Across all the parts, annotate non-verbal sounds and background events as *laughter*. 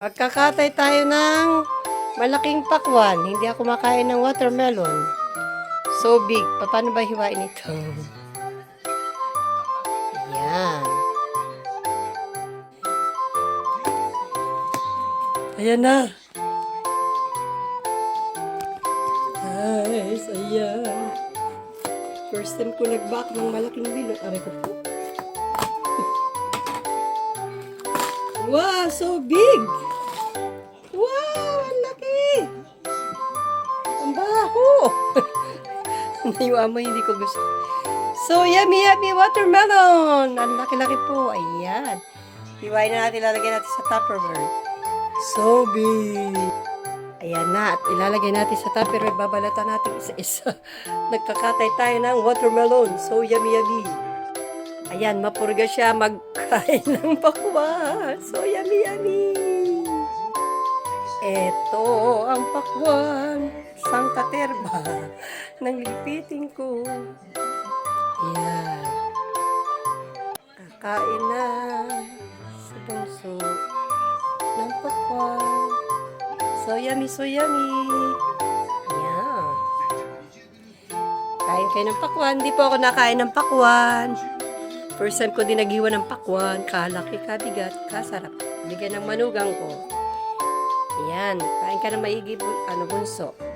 Magkakatay tayo ng malaking pakwan. Hindi ako makain ng watermelon. So big. Pa- Paano ba hiwain ito? Ayan. Ayan na. Guys, ayan. First time ko nag-back ng malaking bilog. Aray ko po. Wow, so big! Ang baho! yung amoy hindi ko gusto. So, yummy, yummy watermelon! Ang laki-laki po. Ayan. Hiwain na natin, ilalagay natin sa Tupperware. So big! Ayan na, at ilalagay natin sa Tupperware. Babalatan natin isa-isa. *laughs* Nagkakatay tayo ng watermelon. So yummy, yummy. Ayan, mapurga siya magkain *laughs* ng pakwan. So yummy, yummy. Ito ang pakwan. Sangkaterba *laughs* ng lipiting ko. Ayan. Kakain na sa bangso ng pakwan. So yummy, so yummy. Ayan. Kain kayo ng pakwan. Hindi po ako nakain ng pakwan. First time ko din naghiwa ng pakwan. Kalaki, kabigat, kasarap. Bigyan ng manugang ko. Ayan. Kain ka na maigi, ano, bunso.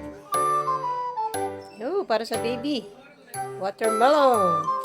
Oh, para sa baby. Watermelon.